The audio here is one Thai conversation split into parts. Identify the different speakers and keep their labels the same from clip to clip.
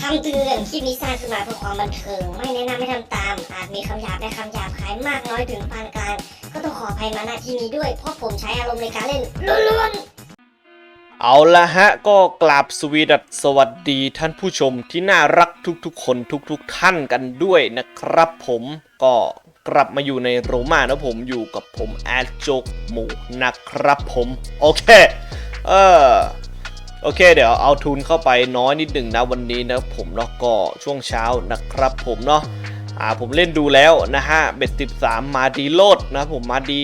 Speaker 1: คำเตือนคลิปนี้สร้างขึ้นมาเพื่อความบันเทิง ไม่แนะนำให้ทำตาม อาจมีคำหยาบและคำหยาบคายมากน้อยถึงปานกลาง ก็ต้องขออภัยมาณที่นี้ด้วย เพราะผมใช้อารมณ์ในการเล่นล้วนๆ
Speaker 2: เอาละฮะ ก็กราบสวีดัสสวัสดีท่านผู้ชมที่น่ารักทุกๆ คนทุก ๆ ท่านกันด้วยนะครับผมก็กลับมาอยู่ในโรมานะผมอยู่กับผมแอดโจกหมูนะครับผม โอเค เออ โอเคเดี๋ยวเอาทุนเข้าไปน้อยนิดหนึ่งนะวันนี้นะผมเนาะก็ช่วงเช้านะครับผมเนาะอ่าผมเล่นดูแล้วนะฮะเบ็ดสิบสามมาดีโลดนะผมมาดี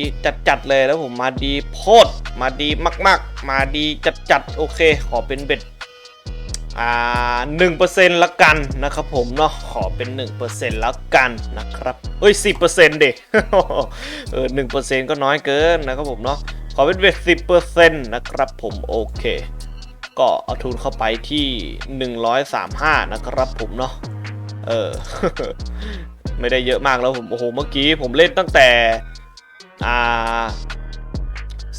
Speaker 2: จัดๆเลยแล้วผมมาดีโพดมาดีมากๆ มาดีจัดๆโอเค ขอเป็นเบ็ดอ่าหนึ่งเปอร์เซ็นต์ละกันนะครับผมเนาะขอเป็นหนึ่งเปอร์เซ็นต์ละกันนะครับเฮ้ยสิบเปอร์เซ็นต์เด็กเออหนึ่งเปอร์เซ็นต์ก็น้อยเกินนะครับผมเนาะขอเป็นเบ็ดสิบเปอร์เซ็นต์นะครับผมโอเค ก็เอาทุนเข้าไปที่ 135 นะครับผมเนาะเออ ไม่ได้เยอะมากแล้วผม โอ้โห เมื่อกี้ผมเล่นตั้งแต่ อ่า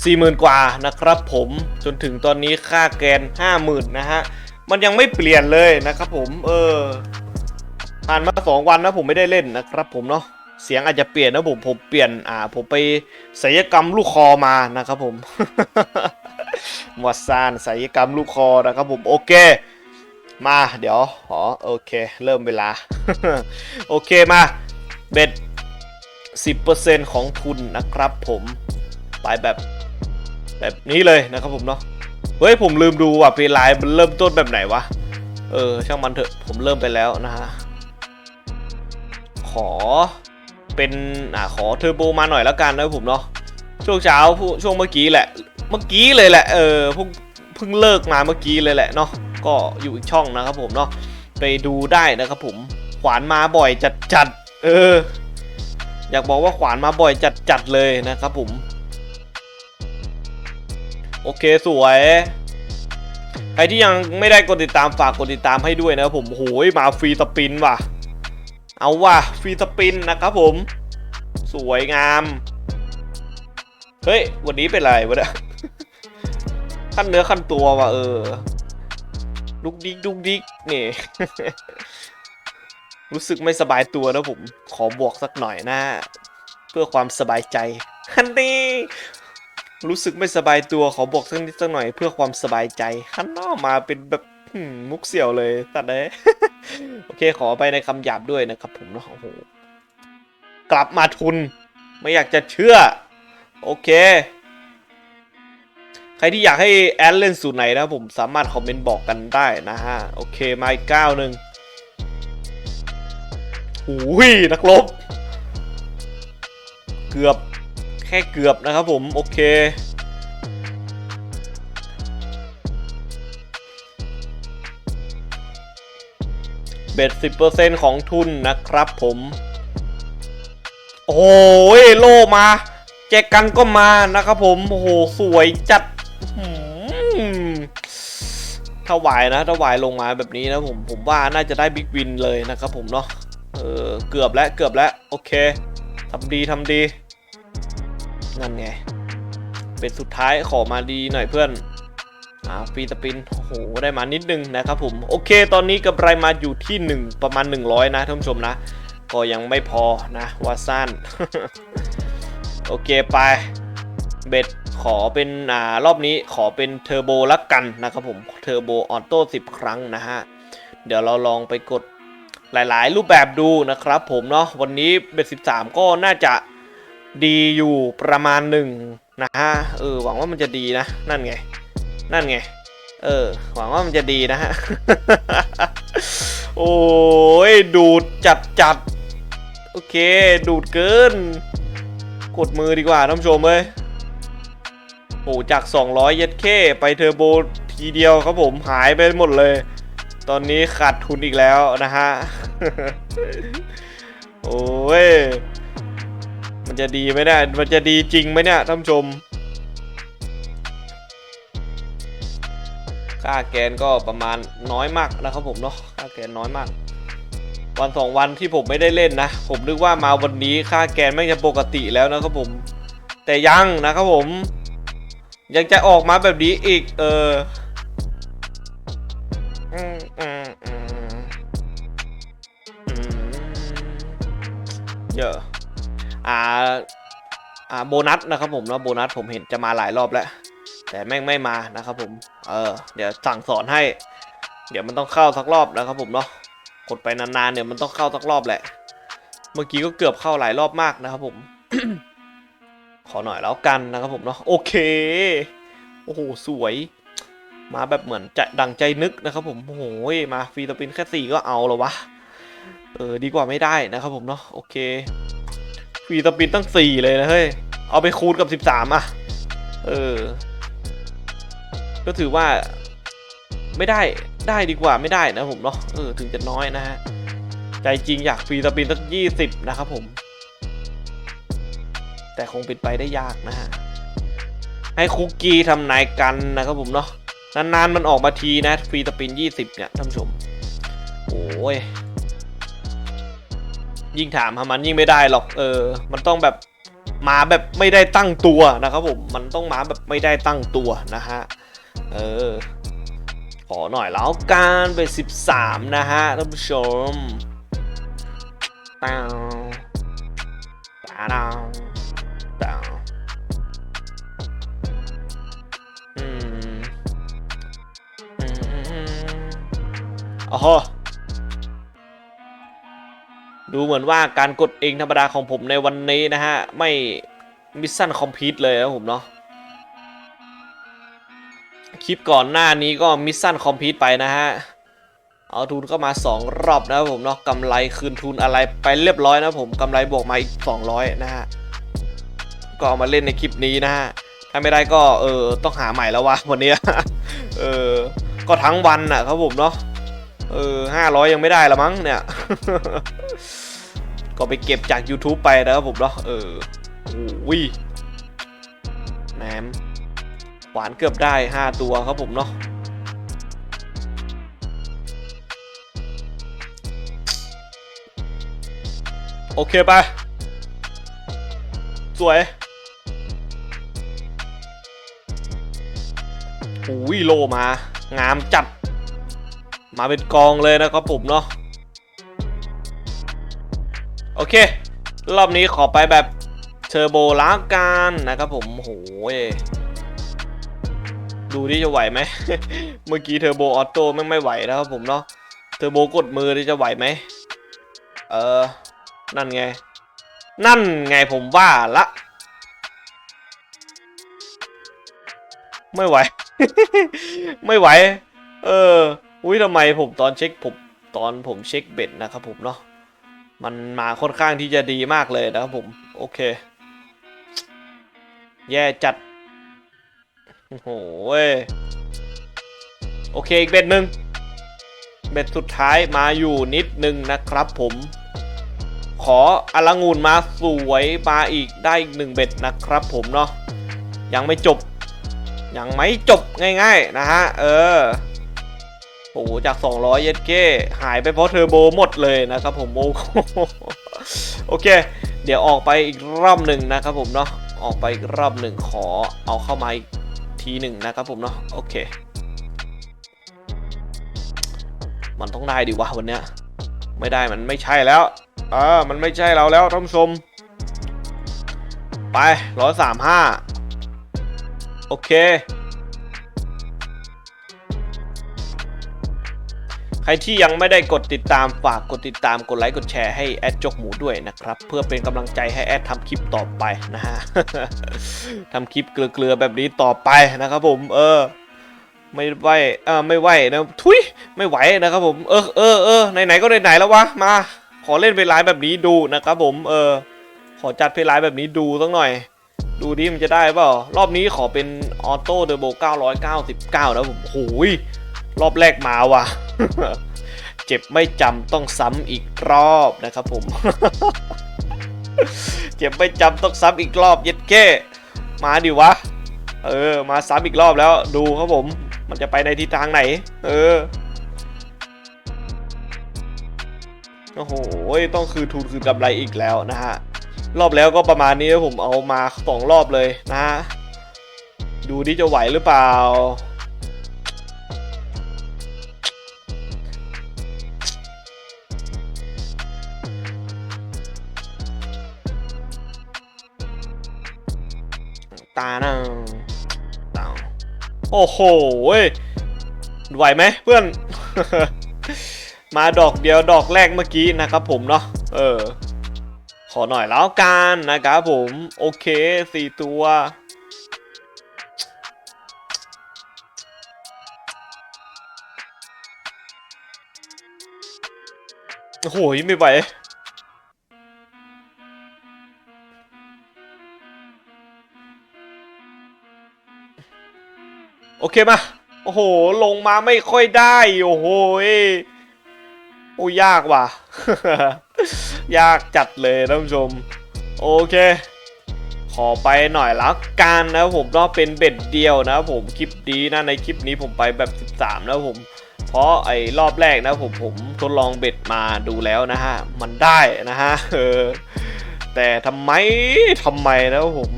Speaker 2: 40,000กว่านะครับผมจนถึงตอนนี้ค่าแกน50,000นะฮะ มันยังไม่เปลี่ยนเลยนะครับผม เออ ผ่านมา2วันนะผมไม่ได้เล่นนะครับผมเนาะเสียงอาจจะเปลี่ยนนะผมผมเปลี่ยนอ่า ผมไปศัลยกรรมลูกคอมานะครับผม มวดซานศัลยกรรมลูกคอนะครับผมโอเค มาเดี๋ยวขอโอเค เริ่มเวลา โอเคมาเบ็ด 10%ของทุนนะครับผมไปแบบแบบนี้เลยนะครับผมเนาะเฮ้ยผมลืมดูว่ะเพลไลน์มันเริ่มต้นแบบไหนวะ เออ ช่างมันเถอะผมเริ่มไปแล้วนะฮะ ขอเป็นอ่าขอเทอร์โบมาหน่อยแล้วกันนะครับผมเนาะ ช่วงเช้าช่วงเมื่อกี้แหละ เมื่อกี้เลยแหละ เออเพิ่งเพิ่งเลิกมาเมื่อกี้เลยแหละเนาะ ก็อยู่อีกช่องนะครับผมเนาะ ไปดูได้นะครับผม ขวานมาบ่อยจัดจัดเออ อยากบอกว่าขวานมาบ่อยจัดจัดเลยนะครับผม โอเคสวยใครที่ยังไม่ได้กดติดตามฝากกดติดตามให้ด้วยนะครับผมโหยมาฟรีสปินว่ะ เอาว่ะฟรีสปินนะครับผม สวยงาม เฮ้ย วันนี้เป็นไรวะเนี่ยขั้นเนื้อขั้นตัวว่ะเออลุกดิกลุกดิกนี่ รู้สึกไม่สบายตัวนะผม ขอบวกสักหน่อยนะ เพื่อความสบายใจฮันนี่รู้สึกไม่สบายตัวขอบวกสักนิดสักหน่อยเพื่อความสบายใจฮันนอมาเป็นแบบมมุกเสี่ยวเลยตัดเลยโอเคขอไปในคำหยาบด้วยนะครับผมเนาะโอ้โหกลับมาทุน ไม่อยากจะเชื่อ โอเค ใครที่อยากให้แอดเล่นสูตรไหนนะผมสามารถคอมเมนต์บอกกันได้นะฮะ โอเค มาอีกก้าวหนึ่งหูยนักลบ เกือบแค่เกือบนะครับผม โอเคเบ็ดสิบเปอร์เซ็นต์ของทุนนะครับผม โอ้ยโลมา แจกันก็มานะครับผมโอ้โหสวยจัดถ้าหวายนะถ้าหวายลงมาแบบนี้นะผมผมว่าน่าจะได้บิ๊กวินเลยนะครับผมเนาะเออเกือบแล้วเกือบแล้วโอเคทำดีทำดีนั่นไงเป็นสุดท้ายขอมาดีหน่อยเพื่อนอ่าฟรีสปินโอ้โหได้มานิดนึงนะครับผมโอเค ตอนนี้กำไรมาอยู่ที่ 1 ประมาณ 100 นะท่านผู้ชมนะ ก็ยังไม่พอนะว่าสั้น โอเคไปเบ็ดขอเป็นอ่ารอบนี้ขอเป็นเทอร์โบละกันนะครับผมเทอร์โบออโต้10 ครั้งนะฮะ เดี๋ยวเราลองไปกดหลาย ๆ รูปแบบดูนะครับผมเนาะวันนี้เบ็ด13 ก็น่าจะดีอยู่ประมาณหนึ่งนะฮะเออหวังว่ามันจะดีนะ นั่นไง นั่นไง เออ หวังว่ามันจะดีนะฮะ โอ้ยดูดจัดจัดโอเค ดูดเกิน กดมือดีกว่าท่านผู้ชมเอ้ยโอ้จาก 200 เย็ดเคไปเทอร์โบทีเดียวครับผมหายไปหมดเลย ตอนนี้ขาดทุนอีกแล้วนะฮะ โอ้ย มันจะดีไหมเนี่ย มันจะดีจริงไหมเนี่ยท่านผู้ชม ค่าแกนก็ประมาณน้อยมากนะครับผมเนาะ ค่าแกนน้อยมาก วันสองวันที่ผมไม่ได้เล่นนะ ผมนึกว่ามาวันนี้ค่าแกนไม่จะปกติแล้วนะครับผม แต่ยังนะครับผม ยังจะออกมาแบบนี้อีก เออเยอะอ่า อ่าโบนัสนะครับผมนะโบนัสผมเห็นจะมาหลายรอบแล้ว แต่แม่งไม่มานะครับผม เออ เดี๋ยวสั่งสอนให้ เดี๋ยวมันต้องเข้าสักรอบนะครับผมเนาะ กดไปนานๆเนี่ยมันต้องเข้าสักรอบแหละ เมื่อกี้ก็เกือบเข้าหลายรอบมากนะครับผม ขอหน่อยแล้วกันนะครับผมเนาะโอเค โอ้โหสวย มาแบบเหมือนจะดังใจนึกนะครับผมโอ้โหมาฟรีสปินแค่สี่ก็เอาแล้ววะเออดีกว่าไม่ได้นะครับผมเนาะโอเคฟรีสปินตั้งสี่เลยนะเฮ้ยเอาไปคูณกับสิบสามอะเออก็ถือว่าไม่ได้ ได้ดีกว่าไม่ได้นะผมเนาะเออถึงจะน้อยนะฮะใจจริงอยากฟรีสปินสักยี่สิบนะครับผม แต่คงเป็นไปได้ยากนะฮะให้คุกกี้ทำนายกันนะครับผมเนาะนานๆมันออกมาทีนะฟรีสปินยี่สิบเนี่ยท่านผู้ชมโอ้ยยิ่งถามหามันยิ่งไม่ได้หรอกเออ มันต้องแบบมาแบบไม่ได้ตั้งตัวนะครับผม มันต้องมาแบบไม่ได้ตั้งตัวนะฮะ เออ ขอหน่อยแล้วกันไป 13 นะฮะท่านผู้ชมตาวตาดาวตาวอืมอืมอ๋อดูเหมือนว่าการกดเองธรรมดาของผมในวันนี้นะฮะ ไม่มิชชั่นคอมพลีทเลยนะผมเนาะ คลิปก่อนหน้านี้ก็มิชชั่นคอมพลีทไปนะฮะ เอาทุนเข้ามา 2 รอบนะผมเนาะกำไรคืนทุนอะไรไปเรียบร้อยนะผมกำไรบวกมาอีก 200 นะฮะ ก็เอามาเล่นในคลิปนี้นะฮะ ถ้าไม่ได้ก็เออต้องหาใหม่แล้ววะวันเนี้ยเออ ก็ทั้งวันน่ะครับผมเนาะ เออห้าร้อยยังไม่ได้ละมั้งเนี่ย ก็ไปเก็บจาก YouTube ไปนะครับผมเนาะ เออโอ้ยแหนม วานเกือบได้ 5 ตัวครับผมเนาะโอเคไป สวยโอ้ยโลมา งามจัด มาเป็นกองเลยนะครับผมเนาะ โอเค รอบนี้ขอไปแบบเทอร์โบล้างกันนะครับผมโหย ดูที่จะไหวไหม เมื่อกี้เทอร์โบออโต้ไม่ไม่ไหวนะครับผมเนาะ เทอร์โบกดมือที่จะไหวไหม เออ นั่นไง นั่นไงผมว่าละ ไม่ไหว ไม่ไหว เออ อุ้ยทำไมผมตอนเช็คผมตอนผมเช็คเบ็ดนะครับผมเนาะ มันมาค่อนข้างที่จะดีมากเลยนะครับผม โอเค แย่จัด โอ้โหเว้ยโอเคอีกเบ็ดหนึ่งเบ็ดสุดท้ายมาอยู่นิดนึงนะครับผม ขออลังงูนมาสวยมาอีกได้อีกหนึ่งเบ็ดนะครับผมเนาะยังไม่จบ ยังไม่จบง่ายๆนะฮะ เออโอ้โหจาก 200 เยดเก้หายไปเพราะเทอร์โบหมดเลยนะครับผมโอ้โหโอเค เดี๋ยวออกไปอีกรอบหนึ่งนะครับผมเนาะออกไปอีกรอบหนึ่งขอเอาเข้ามาอีก ทีหนึ่งนะครับผมเนาะโอเค มันต้องได้ดิวะวันเนี้ยไม่ได้มันไม่ใช่แล้วเออมันไม่ใช่เราแล้วท่านผู้ชม ไปร้อยสามห้าโอเค ใครที่ยังไม่ได้กดติดตามฝากกดติดตามกดไลค์กดแชร์ให้แอดจกหมูด้วยนะครับ เพื่อเป็นกำลังใจให้แอดทำคลิปต่อไปนะฮะทำคลิปเกลือๆแบบนี้ต่อไปนะครับผมเออไม่ไหวเออไม่ไหวนะทุยไม่ไหวนะครับผมเออเออเออไหนๆก็ไหนๆแล้ววะมา ขอเล่นเพลย์ไลน์แบบนี้ดูนะครับผมเออขอจัดเพลย์ไลน์แบบนี้ดูสักหน่อย ดูดิมันจะได้เปล่ารอบนี้ขอเป็นออโต้เดอร์โบ999 นะผมโอ้ยรอบแรกมาว่ะ เจ็บไม่จำต้องซ้ำอีกรอบนะครับผม เจ็บไม่จำต้องซ้ำอีกรอบเย็ดเก้มาดิวะ เออ มาซ้ำอีกรอบแล้วดูครับผม มันจะไปในทิศทางไหน เออ โอ้โห ต้องคือทุนคือกำไรอีกแล้วนะฮะ รอบแล้วก็ประมาณนี้ผมเอามาสองรอบเลยนะฮะ ดูที่จะไหวหรือเปล่า ตาน้าตาโอ้โหเว้ยไหวไหมเพื่อน มาดอกเดียวดอกแรกเมื่อกี้นะครับผมเนาะเออ ขอหน่อยแล้วกันนะครับผม โอเคสี่ตัวโอ้โหไม่ไหว เคมาโอ้โห ลงมาไม่ค่อยได้ โอ้โหยโอ้ยากว่ะ ยากจัดเลยท่านผู้ชม โอเค ขอไปหน่อยละกันนะผมเนาเป็นเบ็ดเดียวนะผมคลิปนี้นะในคลิปนี้ผมไปแบบ 13นะครับผม เพราะไอ้รอบแรกนะผมผมทดลองเบ็ดมาดูแล้วนะฮะ มันได้นะฮะเออแต่ทำไมทำไมนะผม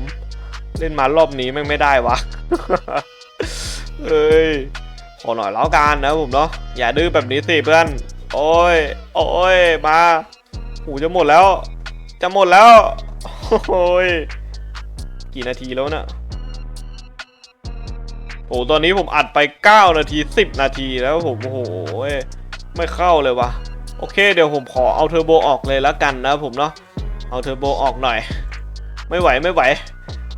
Speaker 2: เล่นมารอบนี้แม่ไม่ได้วะ เอ้ย ขอหน่อยแล้วกันนะผมเนาะ อย่าดื้อแบบนี้สิเพื่อน โอ้ย โอ้ย มาหูจะหมดแล้ว จะหมดแล้ว โอ้ย กี่นาทีแล้วเนี่ยโอ้ตอนนี้ผมอัดไป 9 นาที 10 นาทีแล้วผม โอ้โห ไม่เข้าเลยวะโอเค เดี๋ยวผมขอเอาเทอร์โบออกเลยแล้วกันนะผมเนาะ เอาเทอร์โบออกหน่อย ไม่ไหวไม่ไหว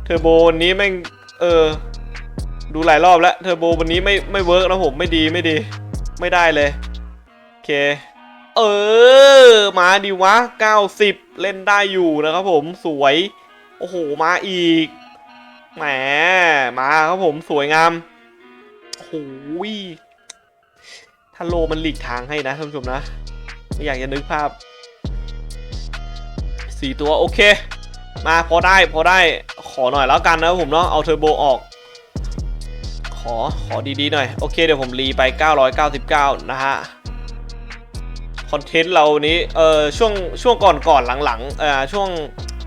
Speaker 2: เทอร์โบวันนี้แม่ง เออ ดูหลายรอบแล้วเทอร์โบวันนี้ไม่ไม่เวิร์กนะผมไม่ดีไม่ดี ไม่ได้เลย โอเค เออ มาดีวะ 90 เล่นได้อยู่นะครับผมสวย โอ้โห มาอีก แหม มาครับผมสวยงามโอ้โหยถ้าโลมันหลีกทางให้นะท่านผู้ชมนะ ไม่อยากจะนึกภาพสี่ตัวโอเค มาพอได้พอได้ขอหน่อยแล้วกันนะผมเนาะเอาเทอร์โบออก ขอขอดีๆหน่อย โอเคเดี๋ยวผมรีไป 999 นะฮะ คอนเทนต์เรานี้ เออช่วงช่วงก่อนก่อนหลังๆเออช่วง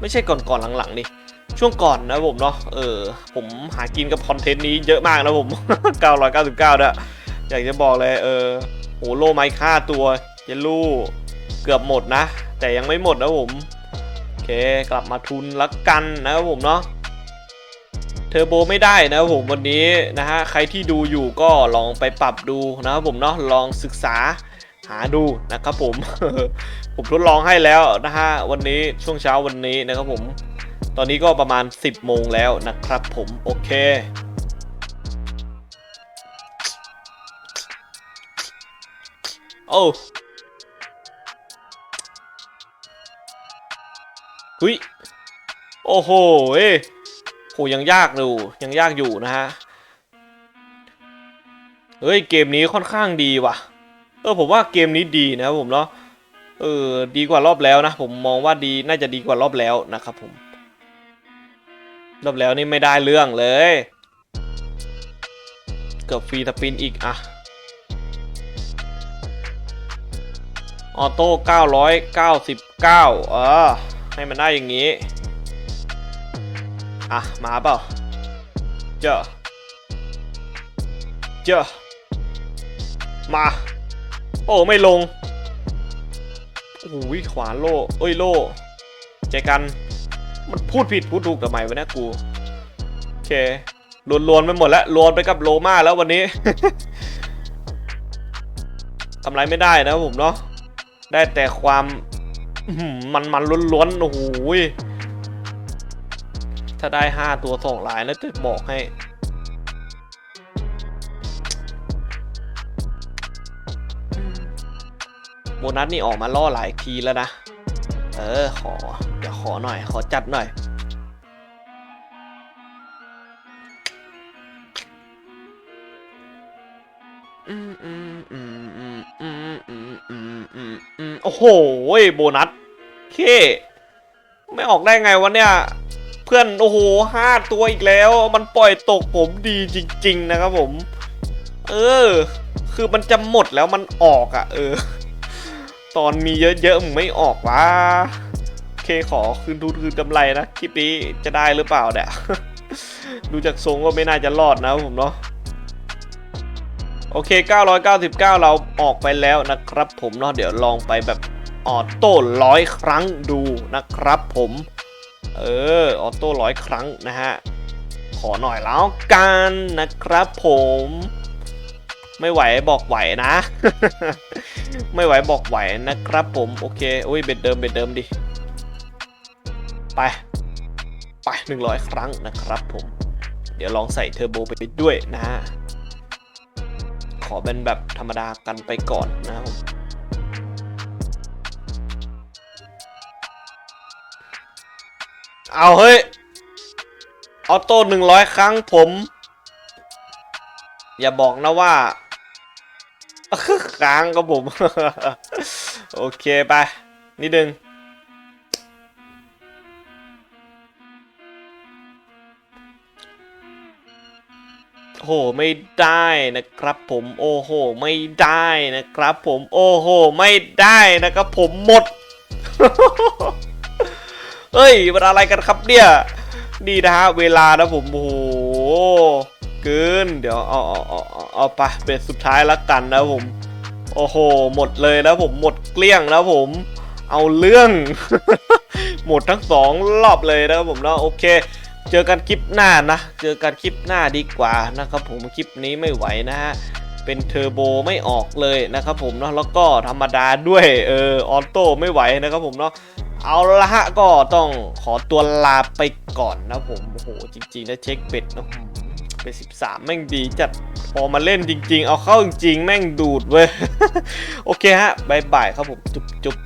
Speaker 2: ไม่ใช่ก่อนก่อนหลังๆดิช่วงก่อนนะผมเนาะเออผมหากินกับคอนเทนต์นี้เยอะมากนะผม 999นะอยากจะบอกเลยเออโหโลไม้ค่าตัวเยลลูเกือบหมดนะ แต่ยังไม่หมดนะผม โอเค กลับมาทุนละกันนะครับผมเนาะ อร์โบไม่ได้นะครับผมวันนี้นะฮะใครที่ดูอยู่ก็ลองไปปรับดูนะครับผมเนาะลองศึกษาหาดูนะครับผม ผมทดลองให้แล้วนะฮะวันนี้ช่วงเช้าวันนี้นะครับผม ตอนนี้ก็ประมาณ 10 โมงแล้วนะครับผมโอเคโอ้หุยโอ้โหเอ้ โหยังยากอยู่ยังยากอยู่นะฮะ เฮ้ยเกมนี้ค่อนข้างดีว่ะ เออผมว่าเกมนี้ดีนะผมเนาะ เออดีกว่ารอบแล้วนะผมมองว่าดีน่าจะดีกว่ารอบแล้วนะครับผม รอบแล้วนี่ไม่ได้เรื่องเลย เกือบฟรีสปินอีกอะออโต้999เออให้มันได้อย่างนี้ อะ มาเปล่า เจอ เจอ มา โอ้ไม่ลงโอ้โหขวาโล่เอ้ยโล่ใจกัน มันพูดผิดพูดถูกทำไมวะเนี่ยกู โอเคลวนๆไปหมดแล้วลวนไปกับโลมาแล้ววันนี้ทำไรไม่ได้นะผมเนาะ ได้แต่ความมันมันล้วนๆ โอ้โหย ถ้าได้ 5 ตัวสองลายแล้วจะบอกให้ โบนัสนี่ออกมาล่อหลายทีแล้วนะ เออ ขอเดี๋ยวขอหน่อย ขอจัดหน่อยโอ้โห โบนัสเค ไม่ออกได้ไงวะเนี่ย เพื่อนโอ้โหห้าตัวอีกแล้ว มันปล่อยตกผมดีจริง ๆ นะครับผม เออ คือมันจะหมดแล้วมันออกอะ่ะ เออ ตอนมีเยอะๆมึงไม่ออกวะโอเคขอคืนทุนคืนกำไรนะคลิปนี้จะได้หรือเปล่าเนี่ยดูจากทรงก็ไม่น่าจะรอดนะผมเนาะโอเค 999 เราออกไปแล้วนะครับผมเนาะเดี๋ยวลองไปแบบออโต้ร้อยครั้งดูนะครับผม เออ ออโต้ร้อยครั้งนะฮะ ขอหน่อยแล้วกันนะครับผมไม่ไหวบอกไหวนะ ไม่ไหวบอกไหวนะครับผม โอเคโอ้ยเบ็ดเดิมเบ็ดเดิมดิ ไป ไปหนึ่งร้อยครั้งนะครับผม เดี๋ยวลองใส่เทอร์โบไปด้วยนะฮะขอเป็นแบบธรรมดากันไปก่อนนะครับ เอาเฮ้ย ออโต้หนึ่งร้อยครั้งผม อย่าบอกนะว่าค้างกับผม โอเคไป นิดนึงโอ้โหไม่ได้นะครับผมโอ้โหไม่ได้นะครับผมโอ้โหไม่ได้นะครับผมหมด เฮ้ยมันอะไรกันครับเนี่ยนี่นะฮะเวลานะผมโอ้โหเกินเดี๋ยวเอาเอาเอาเอาไปเบ็ดสุดท้ายละกันนะผม โอ้โห หมดเลยนะผมหมดเกลี้ยงนะผม เอาเรื่อง หมดทั้งสองรอบเลยนะครับผมเนาะโอเค เจอกันคลิปหน้านะ เจอกันคลิปหน้าดีกว่านะครับผมคลิปนี้ไม่ไหวนะฮะเป็นเทอร์โบไม่ออกเลยนะครับผมเนาะแล้วก็ธรรมดาด้วยเออออโต้ไม่ไหวนะครับผมเนาะ เอาละฮะก็ต้องขอตัวลาไปก่อนนะผมโอ้โหจริงๆนะเช็คเบ็ดนะผมเป็น13 แม่งดีจัดพอมาเล่นจริง ๆ เอาเข้าจริงๆ แม่งดูดเว้ย โอเคฮะบายบายครับผม จุ๊บจุ๊บ